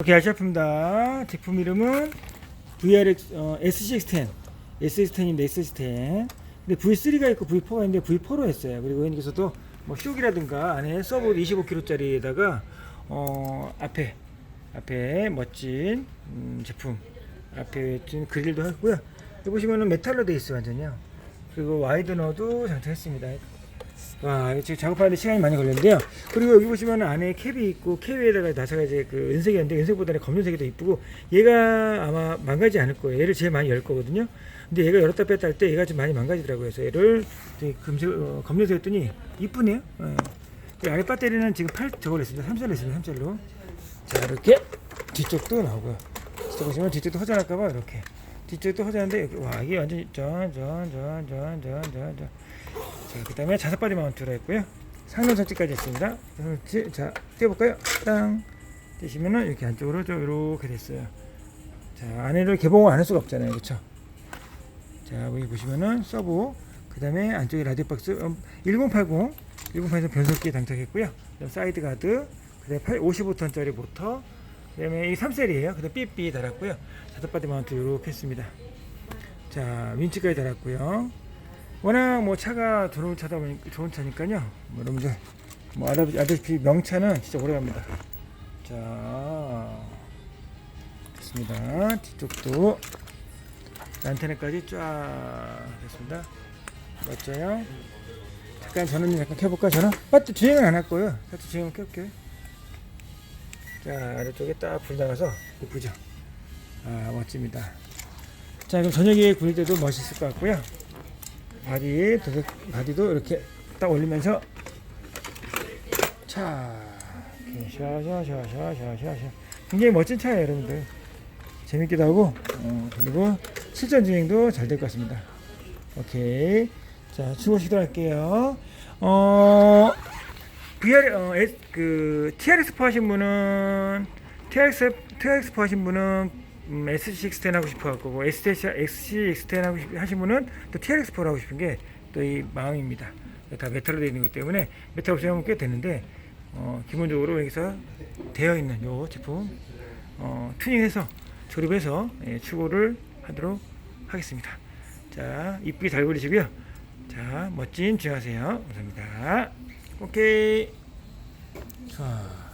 이렇게 알샤프입니다. 제품 이름은 VRX 어, SCX10, SX10인데 SX10. 근데 V3가 있고 V4가 있는데 V4로 했어요. 그리고 여기서도 뭐 쇼기라든가 안에 서브 25kg짜리에다가 어, 앞에 앞에 멋진 음, 제품 앞에 멋진 그릴도 했고요. 여기 보시면은 메탈로 돼 있어요 완전요. 그리고 와이드너도 장착했습니다. 와, 이거 지금 작업하는데 시간이 많이 걸렸는데요. 그리고 여기 보시면 안에 캡이 있고 캡 위에다가 나사가 이제 그 은색이었는데 은색보다는 검정색이 더 이쁘고 얘가 아마 망가지지 않을 거예요. 얘를 제일 많이 열 거거든요. 근데 얘가 열었다 뺐다 할 때 얘가 좀 많이 망가지더라고요. 그래서 얘를 금색 어, 검정색 했더니 이쁘네요. 예. 이 아래 배터리는 지금 8 저걸 했습니다. 3셀 했습니다. 3셀로. 자, 이렇게 뒤쪽도 나오고요. 뒤쪽 보시면 뒤쪽도 허전할까봐 이렇게. 뒤쪽도 허전한데 와 이게 완전 전전전전전전전 자, 그 다음에 자석바디 마운트로 했고요. 상단 설치까지 했습니다. 설치, 자, 떼볼까요? 땅. 떼시면은 이렇게 안쪽으로 좀 이렇게 됐어요. 자, 안에를 개봉을 안 할 수가 없잖아요. 그쵸? 자, 여기 보시면은 서브, 그 다음에 안쪽에 라디오 박스, 음, 1080, 1080 변속기 장착했고요. 사이드 가드, 그 다음에 55톤짜리 모터, 그 다음에 이 3셀이에요. 그 다음에 삐삐 달았고요. 자석바디 마운트 이렇게 했습니다. 자, 윈치까지 달았고요. 워낙 뭐 차가 들어온 차다 보니까 좋은 차니까요. 뭐 여러분들 뭐 알다시피 명차는 진짜 오래 갑니다. 자 됐습니다. 뒤쪽도 안테나까지 쫙 됐습니다. 맞죠? 잠깐 좀 잠깐 켜볼까 전원? 배터 주행은 안 할 거예요. 살짝 주행 켤게요. 자 아래쪽에 딱 불 나가서 이쁘죠? 아 멋집니다. 자 그럼 저녁에 구릴 때도 멋있을 것 같고요. 바디 바디도 이렇게 딱 올리면서. 차 이렇게 샤샤샤샤샤샤 굉장히 멋진 차예요 여러분들. 재밌기도 하고. 어, 그리고 실전 주행도 잘 될 것 같습니다. 오케이. 자 추고 시도할게요. 어 VR 어, S, 그 TRX 하신 분은 TRX 하신 분은 음, SC610 하고 싶어 할 거고 SC610 하고 싶, 하신 분은 또 TRX4 하고 싶은 게 또 이 마음입니다. 다 메탈로 되어 있는 거기 때문에 메탈 없으면 꽤 되는데 어, 기본적으로 여기서 되어 있는 요 제품 어, 튜닝해서 조립해서 예, 추고를 하도록 하겠습니다. 자 이쁘게 잘 그리시고요. 자 멋진 주행하세요. 감사합니다. 오케이. 자.